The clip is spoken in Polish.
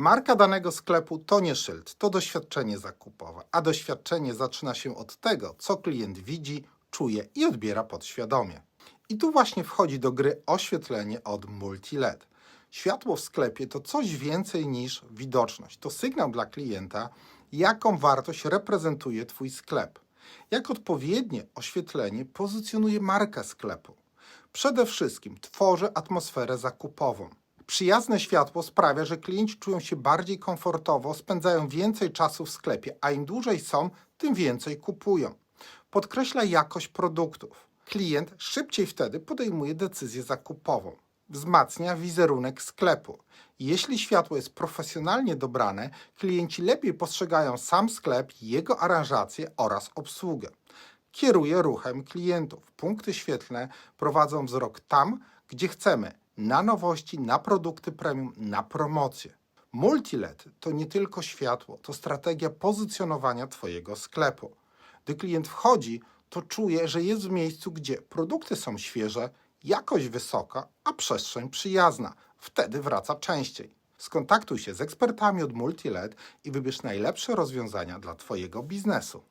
Marka danego sklepu to nie szyld, to doświadczenie zakupowe, a doświadczenie zaczyna się od tego, co klient widzi, czuje i odbiera podświadomie. I tu właśnie wchodzi do gry oświetlenie od Multiled. Światło w sklepie to coś więcej niż widoczność. To sygnał dla klienta, jaką wartość reprezentuje Twój sklep. Jak odpowiednie oświetlenie pozycjonuje markę sklepu. Przede wszystkim tworzy atmosferę zakupową. Przyjazne światło sprawia, że klienci czują się bardziej komfortowo, spędzają więcej czasu w sklepie, a im dłużej są, tym więcej kupują. Podkreśla jakość produktów. Klient szybciej wtedy podejmuje decyzję zakupową. Wzmacnia wizerunek sklepu. Jeśli światło jest profesjonalnie dobrane, klienci lepiej postrzegają sam sklep, jego aranżację oraz obsługę. Kieruje ruchem klientów. Punkty świetlne prowadzą wzrok tam, gdzie chcemy na nowości, na produkty premium, na promocje. Multiled to nie tylko światło, to strategia pozycjonowania Twojego sklepu. Gdy klient wchodzi, to czuje, że jest w miejscu, gdzie produkty są świeże, jakość wysoka, a przestrzeń przyjazna. Wtedy wraca częściej. Skontaktuj się z ekspertami od Multiled i wybierz najlepsze rozwiązania dla Twojego biznesu.